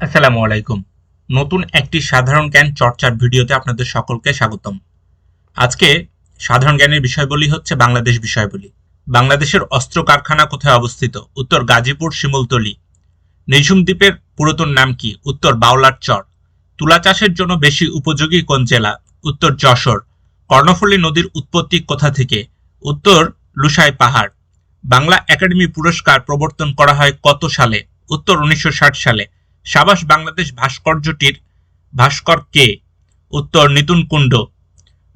আসসালামু আলাইকুম। নতুন একটি সাধারণ জ্ঞান চর্চার ভিডিওতে আপনাদের সকলকে স্বাগতম। আজকে সাধারণ জ্ঞানের বিষয়বলি হচ্ছে বাংলাদেশ বিষয়বলি। বাংলাদেশের অস্ত্র কারখানা কোথায় অবস্থিত? উত্তর গাজীপুর, শিমুলতলি। নিঝুম দ্বীপের পুরাতন নাম কি? উত্তর বাউলার চর। তুলা চাষের জন্য বেশি উপযোগী কোন জেলা? উত্তর যশোর। কর্ণফুলী নদীর উৎপত্তি কোথা থেকে? উত্তর লুসাই পাহাড়। বাংলা একাডেমি পুরস্কার প্রবর্তন করা হয় কত সালে? উত্তর উনিশশো ষাট সালে। সাবাস বাংলাদেশ ভাস্কর্যটির ভাস্কর কে? উত্তর, নিতুন কুণ্ড।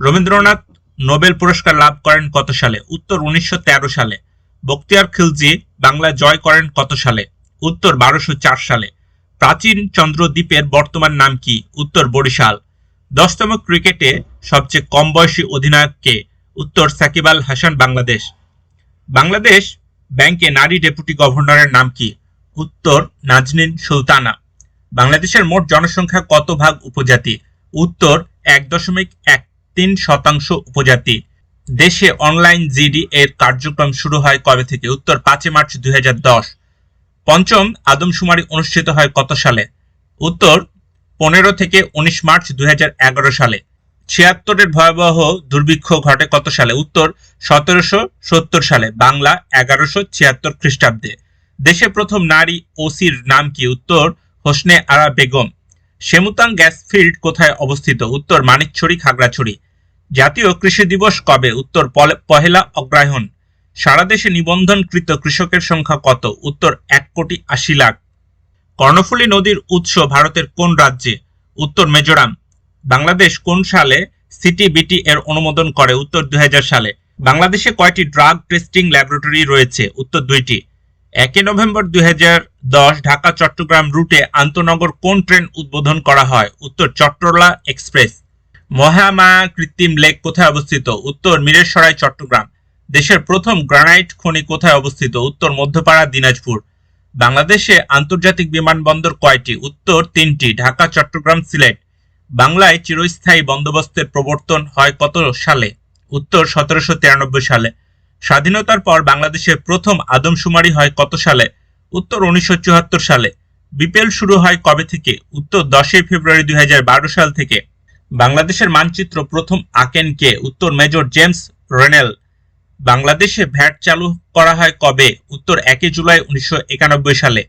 রবীন্দ্রনাথ নোবেল পুরস্কার লাভ করেন কত সালে? উত্তর, উনিশশো তেরো সালে। বক্তিয়ার খিলজি বাংলা জয় করেন কত সালে? উত্তর, বারোশো সালে। প্রাচীন চন্দ্রদ্বীপের বর্তমান নাম কি? উত্তর, বরিশাল। দশতম ক্রিকেটে সবচেয়ে কম বয়সী অধিনায়ক কে? উত্তর, সাকিব আল হাসান, বাংলাদেশ। বাংলাদেশ ব্যাংকে নারী ডেপুটি গভর্নরের নাম কি? উত্তর, নাজনীন সুলতানা। বাংলাদেশের মোট জনসংখ্যা কত ভাগ উপজাতি? উত্তর, এক দশমিক এক তিন শতাংশ উপজাতি। দেশে অনলাইন জিডি এর কার্যক্রম শুরু হয় কবে থেকে? উত্তর, পাঁচই মার্চ দুই পঞ্চম আদমশুমারি অনুষ্ঠিত হয় কত সালে? উত্তর, পনেরো থেকে উনিশ মার্চ দুই হাজার এগারো সালে। ছিয়াত্তরের ভয়াবহ দুর্ভিক্ষ ঘটে কত সালে? উত্তর, সতেরোশো সত্তর সালে। বাংলা, এগারোশো ছিয়াত্তর খ্রিস্টাব্দে। দেশে প্রথম নারী ওসির নাম কি? উত্তর হোসনে আরা বেগম। সেমুতাং গ্যাস ফিল্ড কোথায় অবস্থিত? উত্তর মানিকছড়ি, খাগড়াছড়ি। জাতীয় কৃষি দিবস কবে? উত্তর পহেলা অগ্রহায়ণ সারা দেশে নিবন্ধনকৃত কৃষকের সংখ্যা কত? উত্তর এক কোটি আশি লাখ। কর্ণফুলী নদীর উৎস ভারতের কোন রাজ্যে? উত্তর মিজোরাম। বাংলাদেশ কোন সালে সিটিবিটি এর অনুমোদন করে? উত্তর দুই হাজার সালে। বাংলাদেশে কয়টি ড্রাগ টেস্টিং ল্যাবরেটরি রয়েছে? উত্তর দুইটি। একই নভেম্বর দুই হাজার ঢাকা, চট্টগ্রাম রুটে আন্তনগর কোন ট্রেন উদ্বোধন করা হয়? উত্তর, চট্টলা এক্সপ্রেস। মহামায়া কৃত্রিম লেক কোথায় অবস্থিত? উত্তর মিরেশ্বরাই চট্টগ্রাম। দেশের প্রথম গ্রানাইট খনি কোথায় অবস্থিত? উত্তর, মধ্যপাড়া, দিনাজপুর। বাংলাদেশে আন্তর্জাতিক বিমানবন্দর কয়টি? উত্তর, তিনটি, ঢাকা, চট্টগ্রাম, সিলেট। বাংলায় চিরস্থায়ী বন্দোবস্তের প্রবর্তন হয় কত সালে? উত্তর, সতেরোশো তিরানব্বই সালে। স্বাধীনতার পর বাংলাদেশের প্রথম আদমশুমারি হয় কত সালে? উত্তর উনিশশো চুয়াত্তর সালে। বিপিএল শুরু হয় কবে থেকে? উত্তর দশই ফেব্রুয়ারি দুই হাজার বারো সাল থেকে। বাংলাদেশের মানচিত্র প্রথম আঁকেন কে? উত্তর মেজর জেমস রেনেল। বাংলাদেশে ভ্যাট চালু করা হয় কবে? উত্তর একই জুলাই উনিশশো একানব্বই সালে।